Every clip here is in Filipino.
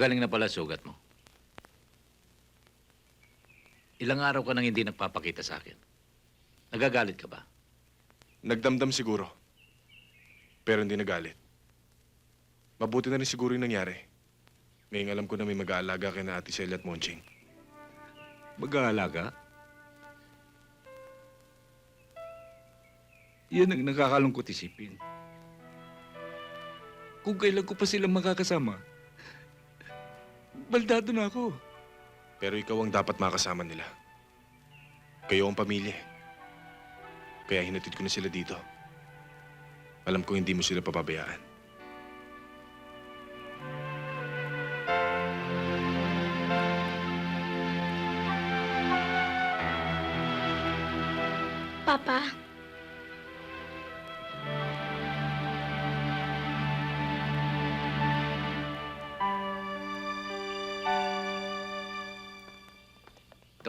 Magaling na pala sugat mo. Ilang araw ka nang hindi nagpapakita sa akin. Nagagalit ka ba? Nagdamdam siguro. Pero hindi nagalit. Mabuti na rin siguro yung nangyari. Ngayong alam ko na may mag-aalaga kay na Ate Celia at Monching. Mag-aalaga? Yan ang nakakalungkot isipin. Kung kailan ko pa silang makakasama, baldado na ako. Pero ikaw ang dapat makasama nila. Kayo ang pamilya. Kaya hinatid ko na sila dito. Alam ko hindi mo sila papabayaan. Papa,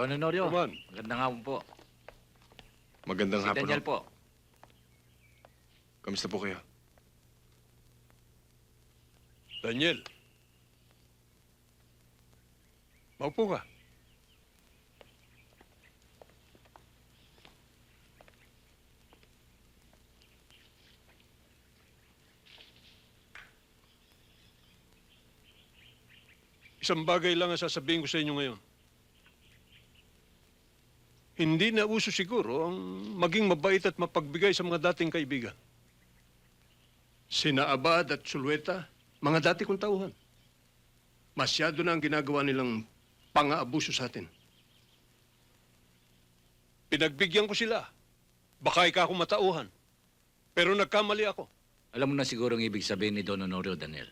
Don Honorio, Come on. magandang hapon po. Magandang si hapon. Daniel ho. po. Kamusta po kayo? Daniel. Maupo ka. Isang bagay lang ang sasabihin ko sa inyo ngayon. Hindi na uso siguro ang maging mabait at mapagbigay sa mga dating kaibigan. Sina Abad at Sulweta, mga dati kong tauhan. Masyado na ang ginagawa nilang pang-aabuso sa atin. Pinagbigyan ko sila. Baka ikaw akong matauhan. Pero nagkamali ako. Alam mo na siguro ang ibig sabihin ni Don Honorio, Daniel.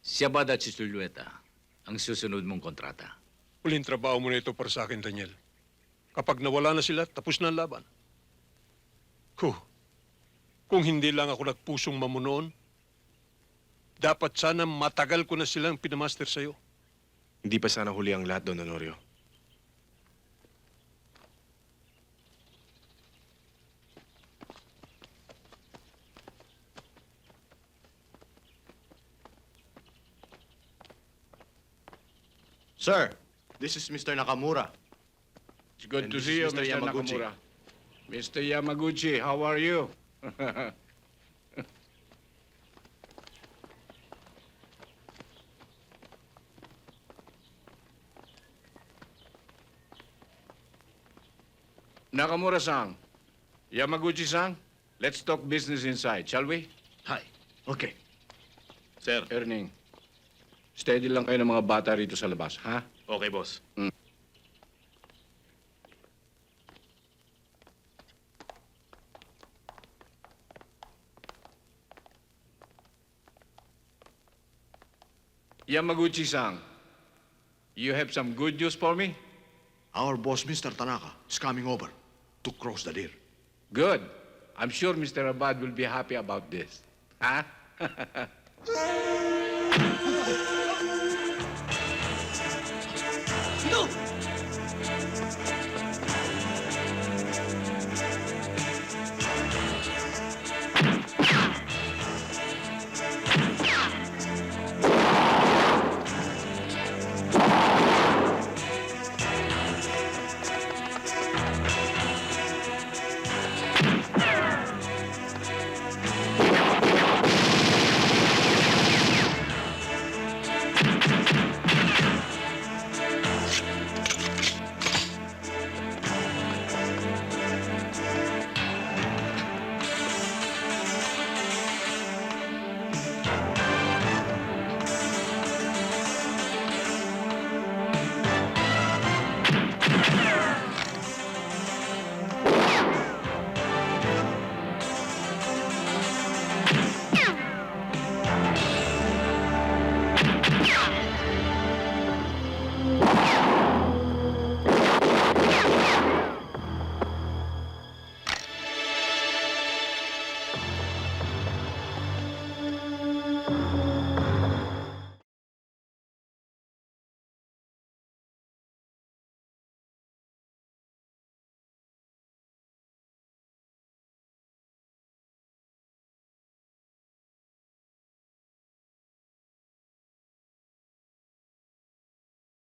Si Abad at si Sulueta ang susunod mong kontrata. Huling trabaho mo na ito para sa akin, Daniel. Kapag nawala na sila, tapos na ang laban. Huh. Kung hindi lang ako nagpusong mamunoon, dapat sana matagal ko na silang pinamaster sa'yo. Hindi pa sana huli ang lahat, Don Honorio. Sir, this is Mr. Nakamura. It's good And to see you, Mr. Mr. Yamaguchi. Nakamura. Mr. Yamaguchi, how are you? Nakamura-san, Yamaguchi-san, let's talk business inside, shall we? Hi. Okay. Sir. Erning, steady lang kayo ng mga bata rito sa labas, ha? Okay, boss. Yamaguchi-san, you have some good news for me? Our boss, Mr. Tanaka, is coming over to cross the deer. Good. I'm sure Mr. Abad will be happy about this. Huh?